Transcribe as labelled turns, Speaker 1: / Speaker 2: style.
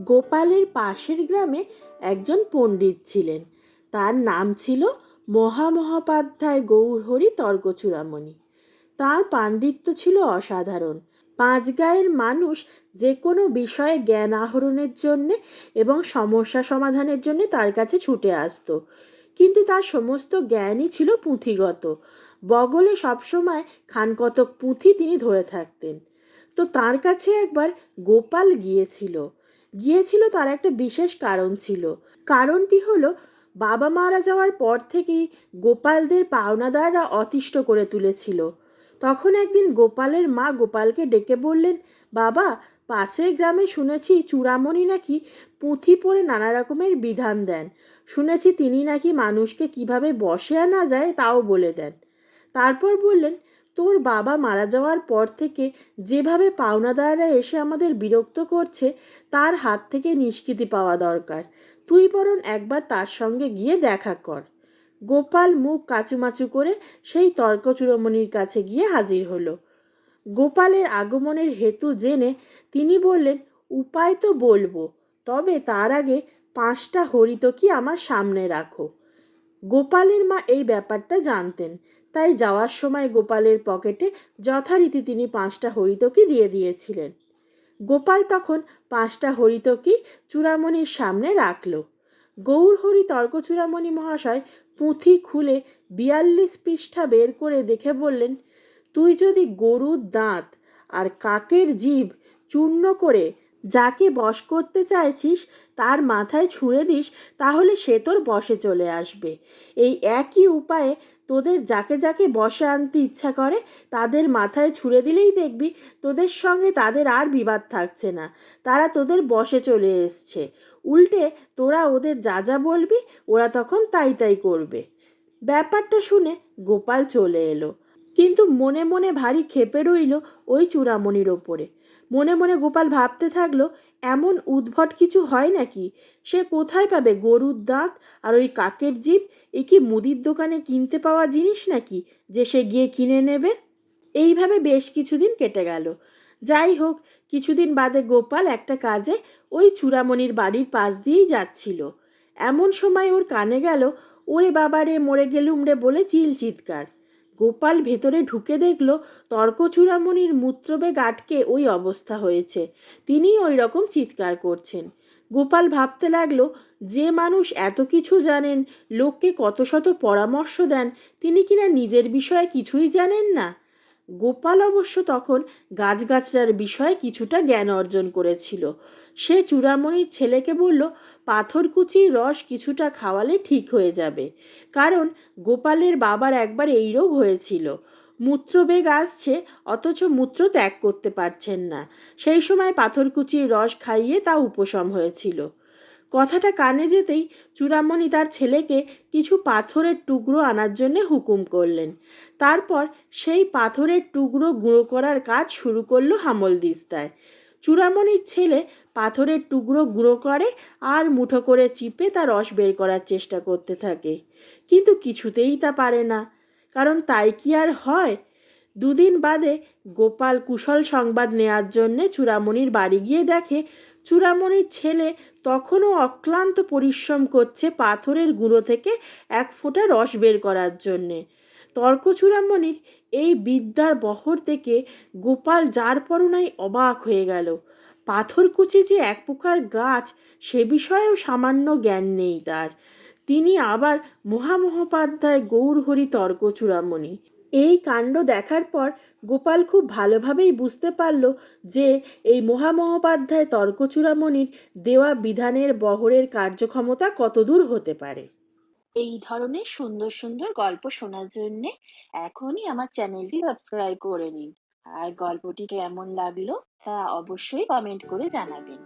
Speaker 1: গোপালের পাশের গ্রামে একজন পণ্ডিত ছিলেন। তার নাম ছিল মহামহোপাধ্যায় গৌরহরি তর্কচূড়ামণি। তার পাণ্ডিত্য ছিল অসাধারণ। পাঁচ গায়ের মানুষ যে কোনো বিষয়ে জ্ঞান আহরণের জন্যে এবং সমস্যা সমাধানের জন্য তার কাছে ছুটে আসতো। কিন্তু তার সমস্ত জ্ঞানই ছিল পুঁথিগত। বগলে সবসময় খানকতক পুঁথি তিনি ধরে থাকতেন। তো তার কাছে একবার গোপাল গিয়েছিল। গিয়েছিল তার একটা বিশেষ কারণ ছিল। কারণটি হলো, বাবা মারা যাওয়ার পর থেকেই গোপালদের পাওনাদাররা অতিষ্ঠ করে তুলেছিল। তখন একদিন গোপালের মা গোপালকে ডেকে বললেন, বাবা, পাশের গ্রামে শুনেছি চূড়ামণি নাকি পুঁথি পড়ে নানা রকমের বিধান দেন। শুনেছি তিনি নাকি মানুষকে কীভাবে বসে আনা যায় তাও বলে দেন। তারপর বললেন তোর বাবা মারা যাওয়ার পর থেকে যেভাবে পাওনাদাররা এসে আমাদের বিরক্ত করছে, তার হাত থেকে নিষ্কৃতি পাওয়া দরকার। তুই বরং একবার তার সঙ্গে গিয়ে দেখা কর। গোপাল মুখ কাচুমাচু করে সেই তর্কচূড়মণির কাছে গিয়ে হাজির হলো। গোপালের আগমনের হেতু জেনে তিনি বললেন, উপায় তো বলব, তবে তার আগে পাঁচটা হরিতকি আমার সামনে রাখো। গোপালের মা এই ব্যাপারটা জানতেন। তাই যাওয়ার সময় গোপালের পকেটে যথারীতি তিনি পাঁচটা হরিতকি দিয়ে দিয়েছিলেন। গোপাল তখন পাঁচটা হরিতকি চূড়ামণির সামনে রাখল। গৌরহরি তর্কচূড়ামণি মহাশয় পুঁথি খুলে বিয়াল্লিশ পৃষ্ঠা বের করে দেখে বললেন, তুই যদি গরুর দাঁত আর কাকের জিভ চূর্ণ করে যাকে বশ করতে চাইছিস, তার মাথায় ছুঁড়ে দিস, তাহলে সে তোর বশে চলে আসবে। এই একই উপায়ে তোদের যাকে যাকে বসে আনতে ইচ্ছা করে, তাদের মাথায় ছুঁড়ে দিলেই দেখবি তোদের সঙ্গে তাদের আর বিবাদ থাকছে না। তারা তোদের বসে চলে এসছে। উল্টে তোরা ওদের যা যা বলবি, ওরা তখন তাই তাই করবে। ব্যাপারটা শুনে গোপাল চলে এলো। কিন্তু মনে মনে ভারী ক্ষেপে রইল ওই চূড়ামণির ওপরে। মনে মনে গোপাল ভাবতে থাকল, এমন উদ্ভট কিছু হয় নাকি? সে কোথায় পাবে? গরুর দাঁত আর ওই কাকের জিভ? এ কি মুদির দোকানে কিনতে পাওয়া জিনিস নাকি, যে সে গিয়ে কিনে নেবে? এইভাবে বেশ কিছুদিন কেটে গেল। যাই হোক, কিছুদিন বাদে গোপাল একটা কাজে ওই চূড়ামণির বাড়ির পাশ দিয়েই যাচ্ছিল। এমন সময় ওর কানে গেল, ওরে বাবারে, মরে গেলুম রে বলে চিল চিৎকার। গোপাল ভেতরে ঢুকে দেখল তর্কচূড়ামণির মূত্রবেগ আটকে ওই অবস্থা হয়েছে। তিনি ওই রকম চিৎকার করছেন। গোপাল ভাবতে লাগল, যে মানুষ এত কিছু জানেন, লোককে কত শত পরামর্শ দেন, তিনি কিনা নিজের বিষয়ে কিছুই জানেন না? গোপাল অবশ্য তখন গাছগাছড়ার বিষয়ে কিছুটা জ্ঞান অর্জন করেছিল। সে চূড়ামণির ছেলেকে বলল পাথরকুচির রস কিছুটা খাওয়ালে ঠিক হয়ে যাবে। কারণ গোপালের বাবার একবার এই রোগ হয়েছিল। মূত্রবেগ আসছে, অথচ মূত্র ত্যাগ করতে পারছেন না। সেই সময় পাথরকুচির রস খাইয়ে তা উপশম হয়েছিল। কথাটা কানে যেতেই চূড়ামণি তার ছেলেকে কিছু পাথরের টুকরো আনার জন্যে হুকুম করলেন। তারপর সেই পাথরের টুকরো গুঁড়ো করার কাজ শুরু করল হামল দিস্তায়। চূড়ামণির ছেলে পাথরের টুকরো গুঁড়ো করে আর মুঠো করে চিপে তার রস বের করার চেষ্টা করতে থাকে। কিন্তু কিছুতেই তা পারে না। কারণ তাই কি আর হয়? দুদিন বাদে গোপাল কুশল সংবাদ নেয়ার জন্যে চূড়ামণির বাড়ি গিয়ে দেখে চূড়ামণির ছেলে তখনও অক্লান্ত পরিশ্রম করছে পাথরের গুঁড়ো থেকে এক ফোঁটা রস বের করার জন্যে। তর্ক চূড়ামণির এই বিদ্যার বহর থেকে গোপাল যার পরনাই অবাক হয়ে গেল। পাথরকুচি যে এক প্রকার গাছ, সে বিষয়েও সামান্য জ্ঞান নেই তার। তিনি আবার মহামহোপাধ্যায় গৌরহরি তর্ক চূড়ামণি। এই কাণ্ড দেখার পর গোপাল খুব ভালোভাবেই বুঝতে পারল যে এই মহামহোপাধ্যায় তর্কচূড়ামণির দেওয়া বিধানের বহরের কার্যক্ষমতা কতদূর হতে পারে। এই ধরনের সুন্দর সুন্দর গল্প শোনার জন্যে এখনই আমার চ্যানেলটি সাবস্ক্রাইব করে নিন। আর গল্পটি কেমন লাগল তা অবশ্যই কমেন্ট করে জানাবেন।